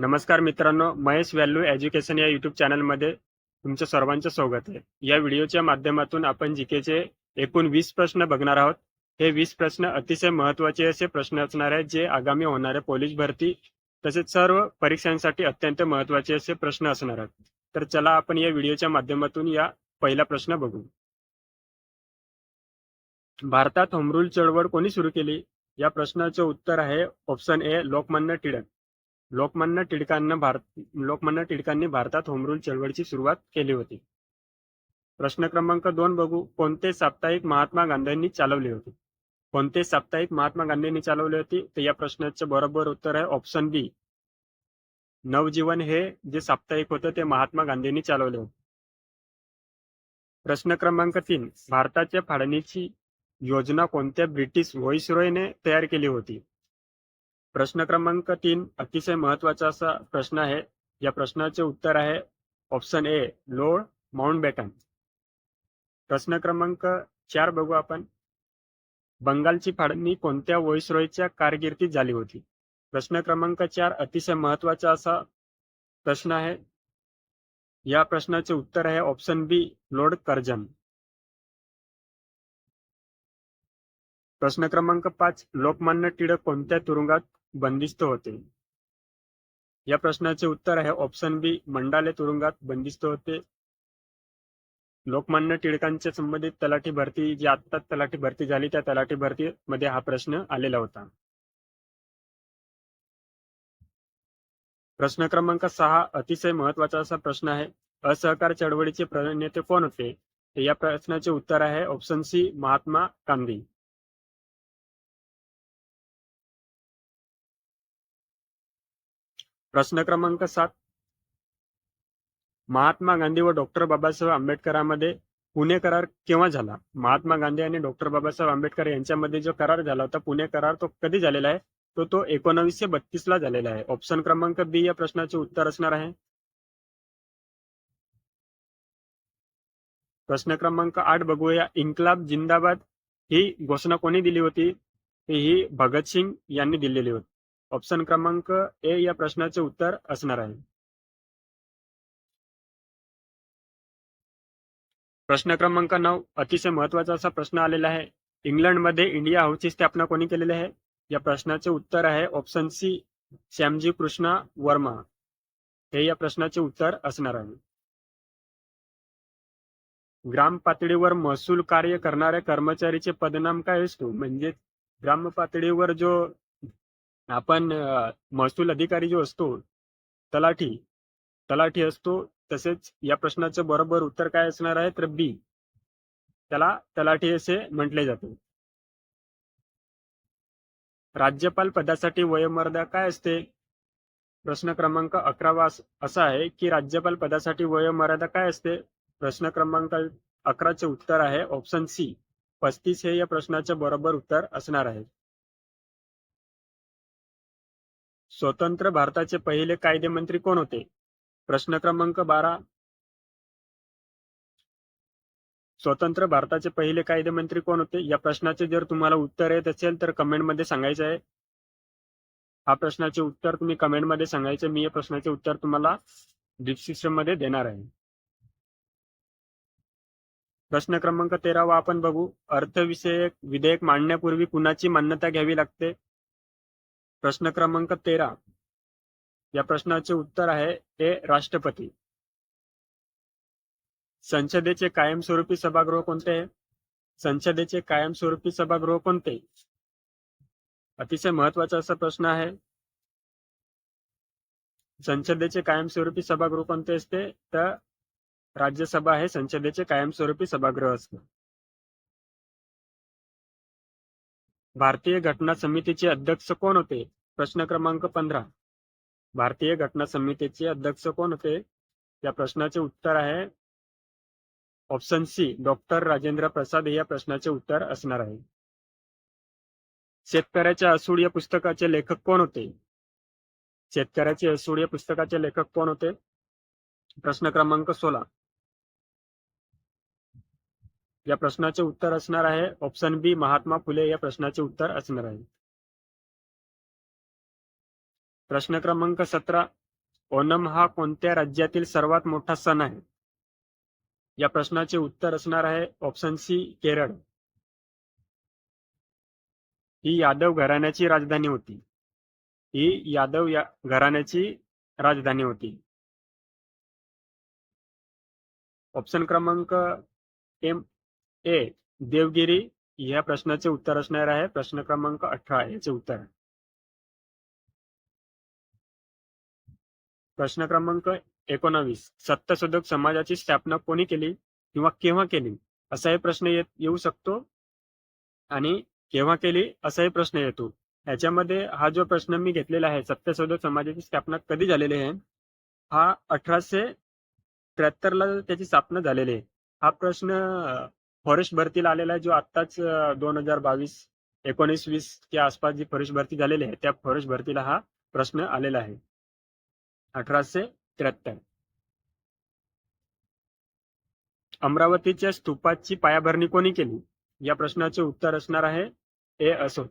नमस्कार मित्रांनो Mahesh value education या युट्यूब चॅनलमध्ये तुमचं सर्वांचं स्वागत आहे. या व्हिडिओच्या माध्यमातून आपण जीकेचे एकूण वीस प्रश्न बघणार आहोत. हे वीस प्रश्न अतिशय महत्त्वाचे असे प्रश्न असणार आहेत जे आगामी होणाऱ्या पोलीस भरती तसेच सर्व परीक्षांसाठी अत्यंत महत्त्वाचे असे प्रश्न असणार आहेत. तर चला आपण या व्हिडिओच्या माध्यमातून या पहिला प्रश्न बघू. भारतात होमरूल चळवळ कोणी सुरू केली? या प्रश्नाचं उत्तर आहे ऑप्शन ए लोकमान्य टिळक. लोकमान्य टिळकांना भारत लोकमान्य टिळकांनी भारतात होमरूल चळवळीची सुरुवात केली होती. प्रश्न क्रमांक दोन बघू. कोणते साप्ताहिक महात्मा गांधींनी चालवले होते? कोणते साप्ताहिक महात्मा गांधींनी चालवले होते? तर या प्रश्नाचं बरोबर उत्तर आहे ऑप्शन बी नवजीवन हे जे साप्ताहिक होतं ते महात्मा गांधींनी चालवले होते. प्रश्न क्रमांक तीन. भारताच्या फाळणीची योजना कोणत्या ब्रिटिश व्हॉइसरॉयने तयार केली होती? प्रश्न क्रमांक तीन अतिशय महत्त्वाचा असा प्रश्न आहे. या प्रश्नाचे उत्तर आहे option A Lord Mountbatten. प्रश्न क्रमांक चार बघू आपण. बंगालची फाळणी कोणत्या वॉइसरॉयच्या कारकिर्दीत झाली होती? प्रश्न क्रमांक चार अतिशय महत्त्वाचा असा प्रश्न आहे. या प्रश्नाचे उत्तर आहे ऑप्शन बी लोड कर्जन. प्रश्न क्रमांक पाच लोकमान्य टिळक कोणत्या तुरुंगात बंदिस्त होते. या प्रश्नाचे उत्तर आहे ऑप्शन बी मंडाले तुरुंगात बंदिस्त होते. लोकमान्य टिळकांच्या संबंधित तलाठी भरती जी आत्ता तलाठी भरती झाली त्या तलाठी भरती मध्ये हा प्रश्न आलेला होता. प्रश्न क्रमांक सहा अतिशय महत्त्वाचा असा प्रश्न आहे असहकार चळवळीचे प्रणेते कोण होते? या प्रश्नाचे उत्तर आहे ऑप्शन सी महात्मा गांधी. प्रश्न क्रमांक सात. महात्मा गांधी व डॉक्टर बाबासाहेब आंबेडकरांमध्ये पुणे करार केव्हा झाला? महात्मा गांधी आणि डॉक्टर बाबासाहेब आंबेडकर यांच्यामध्ये जो करार झाला होता पुणे करार तो कधी झालेला आहे? तो तो एकोणावीसशे बत्तीस ला झालेला आहे. ऑप्शन क्रमांक बी या प्रश्नाचे उत्तर असणार आहे. प्रश्न क्रमांक आठ बघूया. इन्कलाब जिंदाबाद ही घोषणा कोणी दिली होती? ही भगतसिंग यांनी दिलेली होती. ऑप्शन क्रमांक ए या प्रश्नाचे उत्तर असणार आहे. प्रश्न क्रमांक नऊ अतिशय महत्त्वाचा असा प्रश्न आलेला आहे. इंग्लंडमध्ये इंडिया हाऊसची स्थापना कोणी केलेली आहे? या प्रश्नाचे उत्तर आहे ऑप्शन सी श्यामजी कृष्णा वर्मा. हे या प्रश्नाचे उत्तर असणार आहे. ग्राम पातळीवर महसूल कार्य करणाऱ्या कर्मचारीचे पदनाम काय असतो? म्हणजे ग्राम पातळीवर जो आपण महसूल अधिकारी जो असतो तलाठी तलाठी असतो तसेच या प्रश्नाचं बरोबर उत्तर काय असणार आहे तर बी त्याला तलाठी असे म्हटले जाते. राज्यपाल पदासाठी वयोमर्यादा काय असते? प्रश्न क्रमांक अकरावा असा आहे की राज्यपाल पदासाठी वयोमर्यादा काय असते? प्रश्न क्रमांक अकराचे उत्तर आहे ऑप्शन सी. पस्तीस हे या प्रश्नाचे बरोबर उत्तर असणार आहे. स्वतंत्र भारताचे पहिले कायदेमंत्री कोण होते? प्रश्न क्रमांक बारा. स्वतंत्र भारताचे पहिले कायदेमंत्री कोण होते? या प्रश्नाचे जर तुम्हाला उत्तर येत असेल तर कमेंटमध्ये सांगायचं आहे. हा प्रश्नाचे उत्तर तुम्ही कमेंटमध्ये सांगायचं मी या प्रश्नाचे उत्तर तुम्हाला डिस्क्रिप्शनमध्ये देणार आहे. प्रश्न क्रमांक तेरावा आपण बघू. अर्थविषयक विधेयक मांडण्यापूर्वी कुणाची मान्यता घ्यावी लागते? प्रश्न क्रमांक तेरा. या प्रश्नाचे उत्तर आहे ए. राष्ट्रपती. संसदेचे कायमस्वरूपी सभागृह कोणते? संसदेचे कायमस्वरूपी सभागृह कोणते? अतिशय महत्त्वाचा असा प्रश्न आहे. संसदेचे कायमस्वरूपी सभागृह कोणते असते? तर राज्यसभा हे संसदेचे कायमस्वरूपी सभागृह असते. भारतीय घटना समितीचे अध्यक्ष कोण होते? प्रश्न क्रमांक पंधरा. भारतीय घटना समितीचे अध्यक्ष कोण होते? या प्रश्नाचे उत्तर आहे. Option C doctor Rajendra Prasad या प्रश्नाचे उत्तर असणार आहे. शेतकऱ्याच्या असूड या पुस्तकाचे लेखक कोण होते? शेतकऱ्याचे असूड या पुस्तकाचे लेखक कोण होते? प्रश्न क्रमांक सोळा. या प्रश्नाचे उत्तर असणार आहे. ऑप्शन बी महात्मा फुले या प्रश्नाचे उत्तर असणार आहे. प्रश्न क्रमांक सतरा ओणम हा कोणत्या राज्यातील सर्वात मोठा सण आहे? या प्रश्नाचे उत्तर असणार आहे. Option C Kerala. ही यादव घराण्याची राजधानी होती. ही यादव या घराण्याची राजधानी होती. ऑप्शन क्रमांक एम ए देवगिरी या प्रश्नाचे उत्तर असणार आहे. प्रश्न क्रमांक अठरा याचे उत्तर. प्रश्न क्रमांक एकोणावीस. सत्ताशोधक समाजाची स्थापना कोणी केली किंवा केव्हा केली? असाही प्रश्न येत येऊ शकतो. आणि केव्हा केली? असाही प्रश्न येतो. याच्यामध्ये हा जो प्रश्न मी घेतलेला आहे सत्यशोधक समाजाची स्थापना कधी झालेली आहे? हा अठराशे त्र्याहत्तर ला त्याची स्थापना झालेली आहे. हा प्रश्न फॉरेस्ट भरतीला आलेला आहे जो आत्ताच दोन हजार बावीस एकोणीस वीस च्या आसपास जी फॉरेस्ट भरती झालेली आहे त्या फॉरेस्ट भरतीला हा प्रश्न आलेला आहे. अठराशे त्र्याहत्तर. अमरावतीच्या स्तूपाची पायाभरणी कोणी केली? या प्रश्नाचे उत्तर असणार आहे ए असो